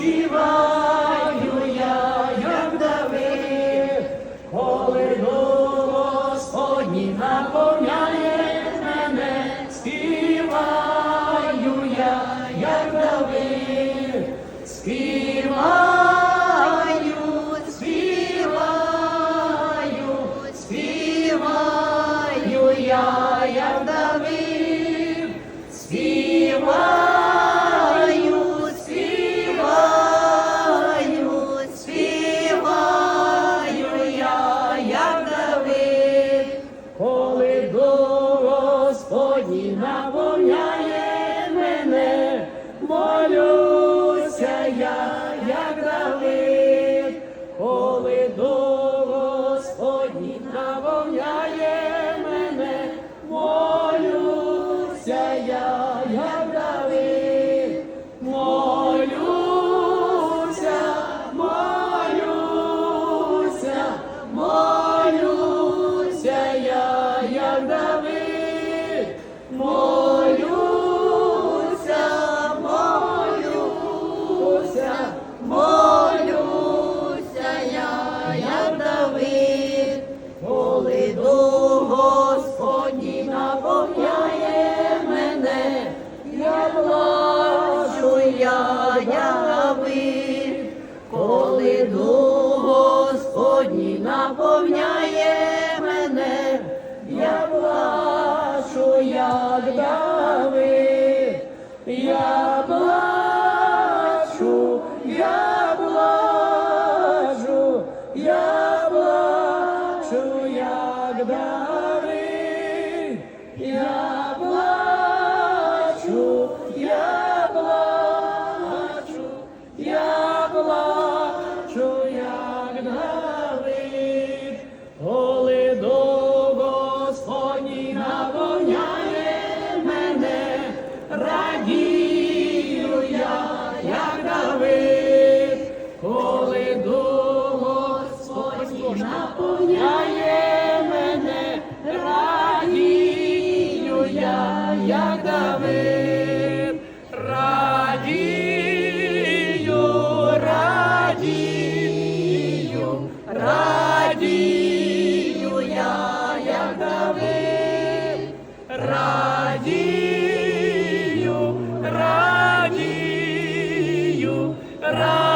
співаю я, як Давид, коли дух Господній наповняє мене, співаю як Давид, співаю, співаю, співаю я, Господній наповняє мене, молюся я, як Давид, коли дух Господній наповняє мене, молюся я, як Давид, молюся, молюся, молюся я, як Давид, молюся, молюся, молюся я, Давид, коли дух Господній наповняє мене, я плачу я, як Давид, коли дух Господній наповняє Давид, радію, радію, радію.